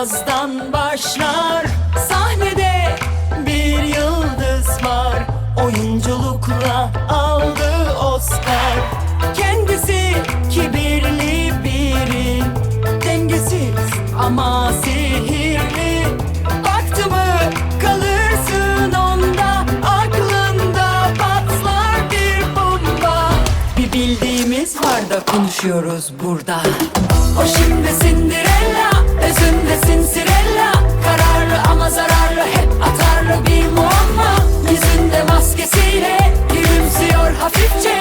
Birazdan başlar. Sahnede bir yıldız var. Oyunculukla aldı Oscar. Kendisi kibirli biri. Dengesiz ama sihirli. Baktı mı kalırsın onda. Aklında patlar bir bomba. Bir bildiğimiz var da konuşuyoruz burada. O şimdi Cinderella Özünde Cincirella Kararlı ama zararlı Hep atarlı bir muamma. Yüzünde maskesiyle Gülümsüyor hafifçe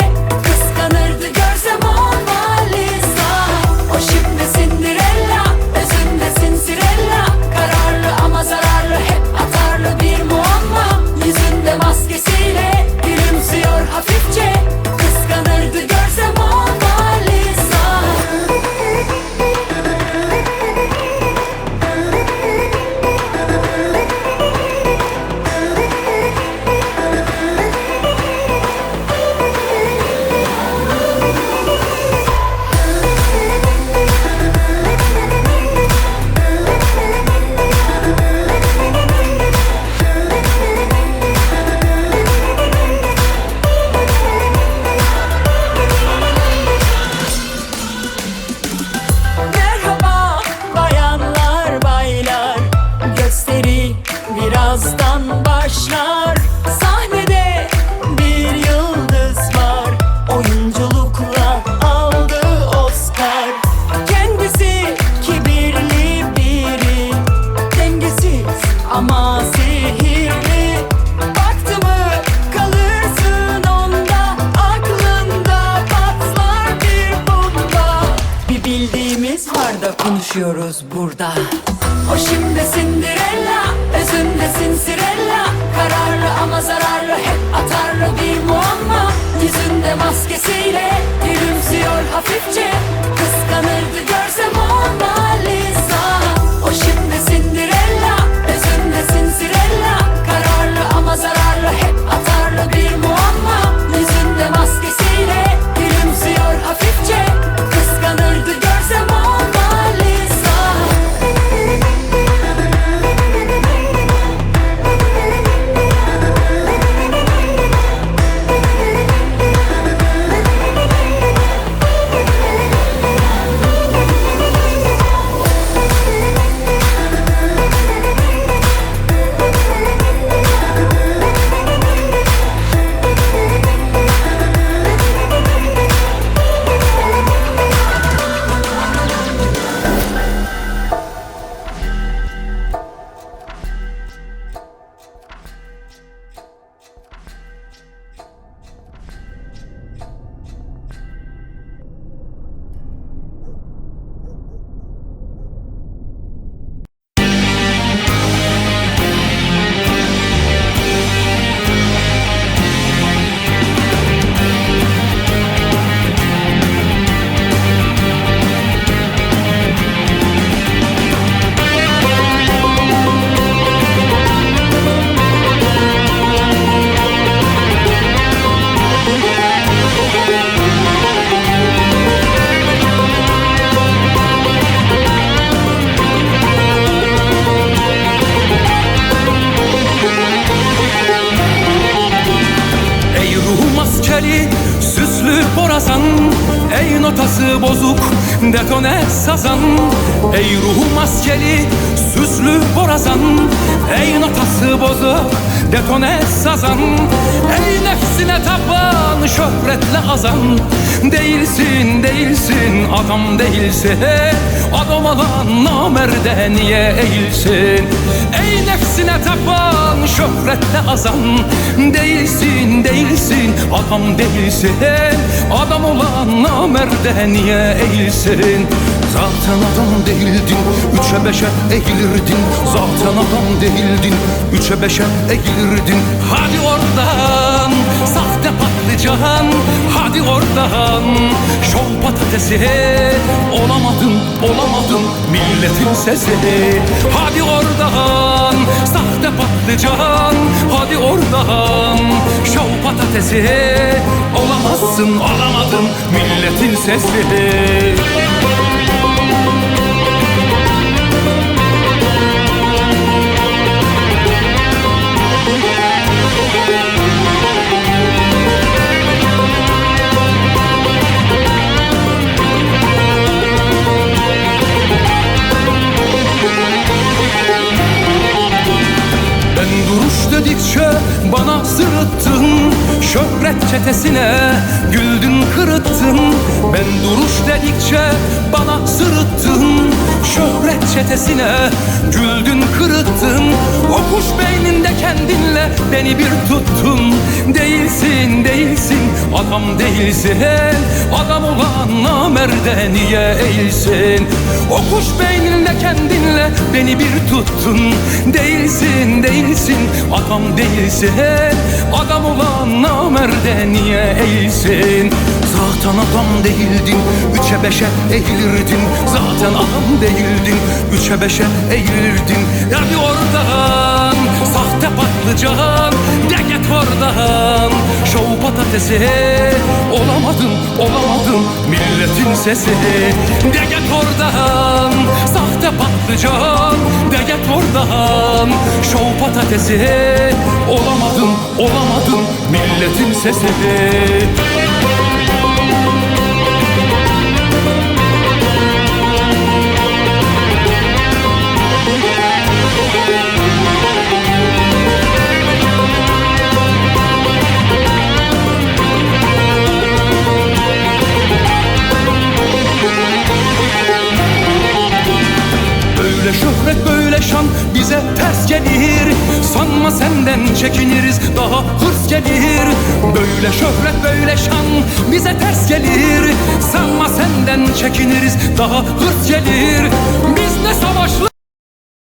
konuşuyoruz burada detone sazan? Ey ruhum askeri süslü borazan. Ey notası bozuk detone sazan. Ey nefsine tapan şöhretle azan Değilsin değilsin adam değilsin. Adam olan namerde niye eğilsin? Ey nefsine tapan şöhretle azan. Değilsin değilsin adam değilsin. Adam olan namerde niye eğilsin? Zaten adam değildin Üçe beşe eğilirdin. Zaten adam değildin Üçe beşe eğilirdin. Hadi oradan Sahte patlıcan Hadi oradan. Şov patatesi Olamadın olamadın Milletin sesi. Hadi oradan. Sahte patlıcan Hadi oradan. Şov patatesi Olamazsın olamadın Milletin sesi çetesine Güldün kırıttın. Ben duruş dedikçe bana sırıttın. Şöhret çetesine Güldün kırıttın. O kuş beyninde kendinle Beni bir tuttun. Değilsin Adam değilsin Adam olan namerde niye eğilsin? O kuş beyninde kendinle Beni bir tuttun. Değilsin değilsin Adam değilsin Adam olan namerde niye eğilsin Zaten adam değildin Üçe beşe eğilirdin. Zaten adam değildin Üçe beşe eğilirdin. Yani oradan Sahte patlıcan. De git oradan. Şov patatesi Olamadın olamadın. Milletin sesi. De git oradan Sahte patlıcan. De git oradan. Şov patatesi Olamadın olamadın. Milletin sesi gelir. Sanma senden çekiniriz daha hırs gelir. Böyle şöhret böyle şan bize ters gelir. Sanma senden çekiniriz daha hırs gelir. Biz ne savaşlı